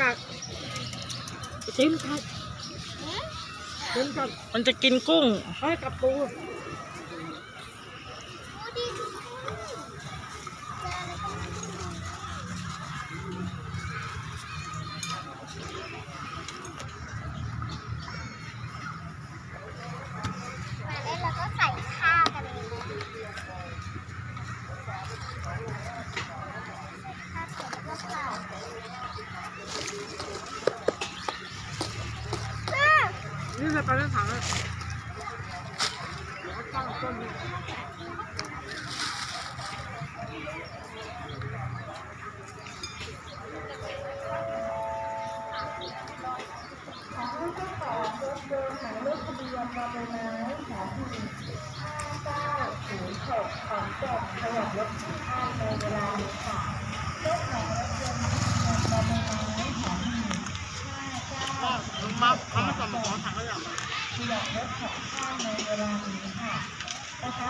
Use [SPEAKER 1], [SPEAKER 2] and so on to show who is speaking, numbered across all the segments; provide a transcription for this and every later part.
[SPEAKER 1] กัดจิ้มกัดจิ้มกัด
[SPEAKER 2] มันจะกินกุ้ง
[SPEAKER 1] ให้กับปู
[SPEAKER 3] นี่จะ
[SPEAKER 1] ไปเล่นถังเลยเดี๋ยวตั้งต้นนี้
[SPEAKER 2] มาเขามาส่งมาขอถังขยะมา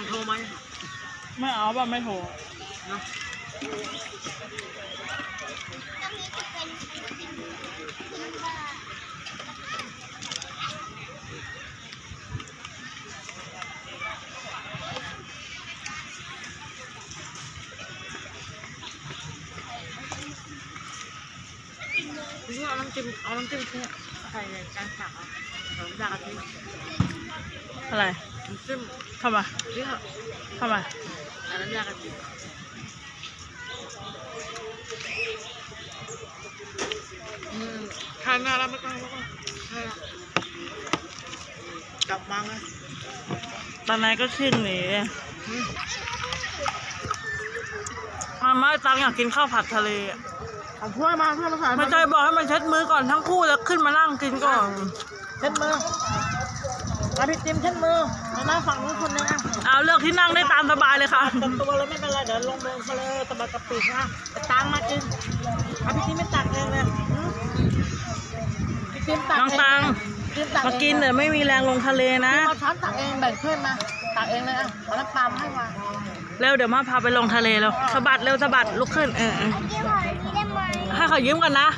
[SPEAKER 2] อง
[SPEAKER 1] โทรไหม
[SPEAKER 2] ไม่เอาป่ะไม่โทร
[SPEAKER 1] เนาะ
[SPEAKER 3] นี่เอา
[SPEAKER 1] น้ำจิ้มเอาน้ำจิ้มเนี่ใส่ในการตักเอาขนมยากะทิ
[SPEAKER 2] อะไร
[SPEAKER 1] น้ำจิ้ม
[SPEAKER 2] ทำไม
[SPEAKER 1] นี่ค่ะ
[SPEAKER 2] ทำไม
[SPEAKER 1] อันนั้นยากะทิอืมทานหน้าแล้วไม่ต้องไม่ต้องใช่แล้วกลับมาไง
[SPEAKER 2] ตอนนั้นก็ขึ้นหนีมาม่าตังอยากกินข้าวผัดทะเลอะ
[SPEAKER 1] เอาถ้วยมาถ้วยมาใส่
[SPEAKER 2] ไม่ใช่บอกให้มันเช็ดมือก่อนทั้งคู่แล้วขึ้นมานั่งกินก่อน
[SPEAKER 1] เช็ดมือ มาพี่จิมเช็ดมือมาหน้าฝั่งนู้นคนหนึงอะ
[SPEAKER 2] เอาเลือกที่นั่งได้ตามสบายเลยค่ะ
[SPEAKER 1] ตัดตัวเลยไม่เป็นไรเดี๋ยวลงเดินเขาเลยตะบักกะปินะแต่ตังมาจิมเอาพี่จิมไม่ตักเองเลยหืมพี่จิมตัก
[SPEAKER 2] น้อง
[SPEAKER 1] เตั
[SPEAKER 2] ง
[SPEAKER 1] พี่จิมตัก
[SPEAKER 2] มา
[SPEAKER 1] เอง
[SPEAKER 2] กินเดี๋ยวไม่มีแรงลงทะเลนะ
[SPEAKER 1] เอาช้อนตักเองแบ่งเพื่อนมาตักเองเลยอะเอาน้ำปลามาให้มา
[SPEAKER 2] เร็วเดี๋ยวมาพาไปลงทะเลแล้วสะบัดเร็วสะบัดลุกขึ้นเออเออ
[SPEAKER 3] เมื่อกี้ขออันนี้ได้ไหม
[SPEAKER 2] ให้เขายืมกันนะ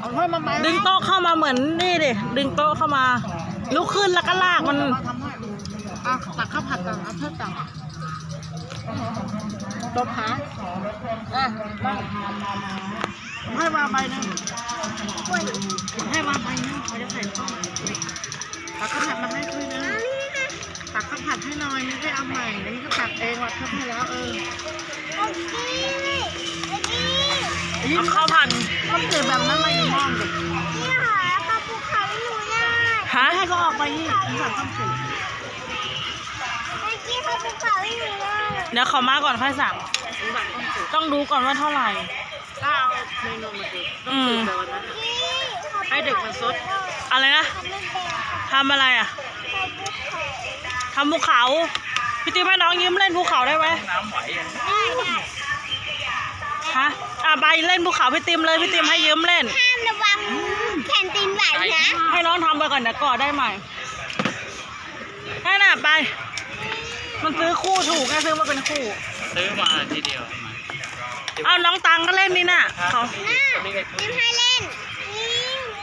[SPEAKER 1] เอาถ้วยมาใบ
[SPEAKER 2] ดึงโต๊ะเข้ามาเหมือนนี่ดิดึงโต๊ะเข้ามา ลุกขึ้นแล้วก็ลากมัน
[SPEAKER 1] มาทำให้อะตักข้าวผัดก่อนเอาเพื่อนตักตบขาอะมาให้มาใบหนึง
[SPEAKER 3] กล้วย
[SPEAKER 1] ให้มาใบหนึงเขาจะใส่ต้มตักข้าวผัดมาให้ถ้วยหนึง
[SPEAKER 3] อันนี้นะ
[SPEAKER 1] ตักข้าวผัดให้หน่อยไม่ได้เอาใหม่อันนี้ก็ตักเองว่ะทำให้แล้วเออ
[SPEAKER 3] อันนี้อันนี้
[SPEAKER 2] เอาข้าวผัด
[SPEAKER 1] ต้องเกิดแบบนั้นมาอยู่ห้องดิ
[SPEAKER 3] นี่หาปลาภูเขาหนูได้
[SPEAKER 2] ฮะ
[SPEAKER 1] ให้เขาออกไปนี่ผมสั่งต้องเกิด
[SPEAKER 3] เมื่อกี้เขาภูเขาหนูได้
[SPEAKER 2] เดี๋ยวเขามาก่อนค่อยสั่ง
[SPEAKER 1] ผมสั่งต้องเกิด
[SPEAKER 2] ต้องดูก่อนว่าเท่าไหร่
[SPEAKER 1] ถ้าเอาเมนูมาเกิดต้องเกิดแต่วันนั้น
[SPEAKER 3] นี่
[SPEAKER 1] ให้เด็กมันซด
[SPEAKER 2] อะไรนะ
[SPEAKER 3] ทำไม่เป็น
[SPEAKER 2] ทำอะไรอะ
[SPEAKER 3] เขาภูเขา
[SPEAKER 2] ทำภูเขาพี่ติ๊มให้น้องยืมเล่นภูเขาได้ไหม
[SPEAKER 3] ได้ได้
[SPEAKER 2] ฮะอะไปเล่นภูเขาพี่ติ๊มเลยพี่ติ๊มให้ยืมเล่น
[SPEAKER 3] ห้ามระวังแผ่ นดินไหวนะ
[SPEAKER 2] ให้น้องทำไปก่อนเดี๋ยวก่อได้ใหม่นั่นน่ะไป มันซื้อคู่ถูกไงซื้อมาเป็นคู่
[SPEAKER 4] ซื้อมาทีเดียวมา
[SPEAKER 2] เอาน้องตังก็เล่นนี่น่ะเขา
[SPEAKER 3] น่ายิ้มให้เล่นนี่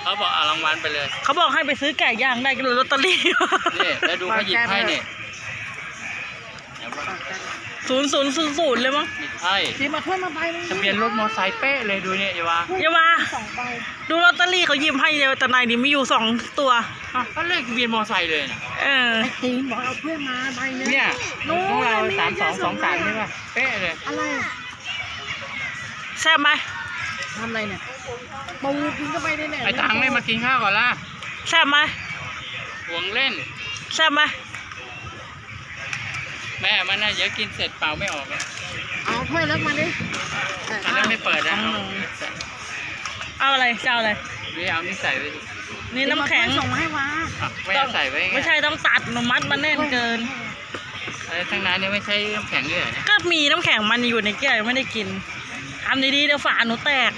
[SPEAKER 4] เขาบอกเอารางวัลไปเลย
[SPEAKER 2] เขาบอกให้ไปซื้อไก่ย่างได้ก็เลยลอตเตอรี่
[SPEAKER 4] นี่แล้วดูเขาหยิบให้เนี่ยเดี๋ยวว่า
[SPEAKER 2] ศูนย์ศูนย์ศูนย์ศูนย์เลยมั้ง
[SPEAKER 4] หยิบให้
[SPEAKER 1] ทีมาถ้วยมาใบนึง
[SPEAKER 4] ทะเบียนรถมอไซค์เป๊ะเลยดูเนี่ยอย่าว่า
[SPEAKER 2] อย่ามา
[SPEAKER 1] สองใบ
[SPEAKER 2] ดูลอตเตอรี่เขาหยิบให้เดียวแต่ในนี้มีอยู่สองตัว
[SPEAKER 4] อ้าวก็เลขทะเบียนมอไซค์เลยนะ
[SPEAKER 2] เออ
[SPEAKER 1] ไอ้ตีนบอกเอาถ้วยมาใบนึง
[SPEAKER 4] เนี่ยของเราสามสองสองสามใช่ป่ะเป๊ะเลย
[SPEAKER 1] อะไรอะ
[SPEAKER 2] แซ่บไหม
[SPEAKER 1] ทำอะไรเนี่ยปูกินเข้าไปได้เนี่ย
[SPEAKER 4] ไอ้ตังไม่มากินข้าวก่อนล่ะ
[SPEAKER 2] แซ่บไหม
[SPEAKER 4] ห่วงเล่น
[SPEAKER 2] แซ่บไหม
[SPEAKER 4] แม่มันน่ะเดี๋ยวกินเสร็จเปล่าไม่ออกอะ
[SPEAKER 1] เอาถ้วยเล็กมาดิ
[SPEAKER 4] อันนั้นไม่เปิดนะ
[SPEAKER 2] อืมเอาอะไรจะเอาอะไร
[SPEAKER 4] ไม่เอานี่ใส่ไว้ดิ
[SPEAKER 2] นี่น้ำแข็ง
[SPEAKER 1] ส่งมาให้วา
[SPEAKER 4] อะไม่เอาใส่ไว้ง
[SPEAKER 2] ไม่ใช่ต้องตัดหนูมัดมันแน่นเกิน
[SPEAKER 4] ไอ้ทั้งนั้นเนี่ยไม่ใช่น้ำแข็งเลยเหรอเนี่ย
[SPEAKER 2] ก็มีน้ำแข็งมันอยู่ในแก้วยังไม่ได้กินทำดีๆเดี๋ยวฝาหนูแตก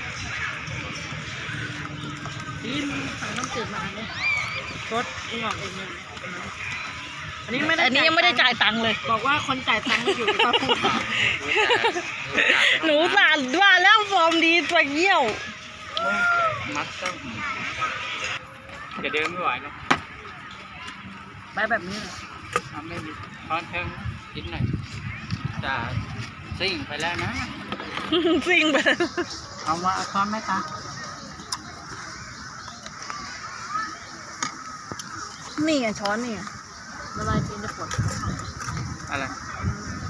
[SPEAKER 1] พี่มึงสั่งน้ำจืดมาเนี่ยรถมึงบอกเองเนี่ย อันนี้ไม่ได้
[SPEAKER 2] อันนี้ยังไม่ได้จ่ายตังค์เลย
[SPEAKER 1] บอกว่าคนจ่ายตังค์ไม่อยู่ในตู้
[SPEAKER 4] อะรู้จักรู้จัก
[SPEAKER 2] หนูสานว่าแล้วฟอร์มดีตัวเยี่ยว
[SPEAKER 4] มัดต้องจะเดินไม่ไหวหรอก
[SPEAKER 1] ไปแบบนี้เลย
[SPEAKER 4] ทำไม่ดีทอนเทิงกินหน่อยจะซิ่งไปแล้วนะ
[SPEAKER 2] ซิงไปแล้ว
[SPEAKER 1] เอามาเอาช้อนไหมตา
[SPEAKER 2] นี่ไงช้อนนี่ ไง
[SPEAKER 1] ละลายกินจะปวด
[SPEAKER 4] อะไร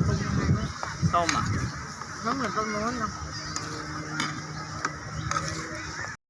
[SPEAKER 1] ตรงยังไงไหม
[SPEAKER 4] ต้มอะ
[SPEAKER 1] มันเหมือนตรงโน้นนะ
[SPEAKER 4] อ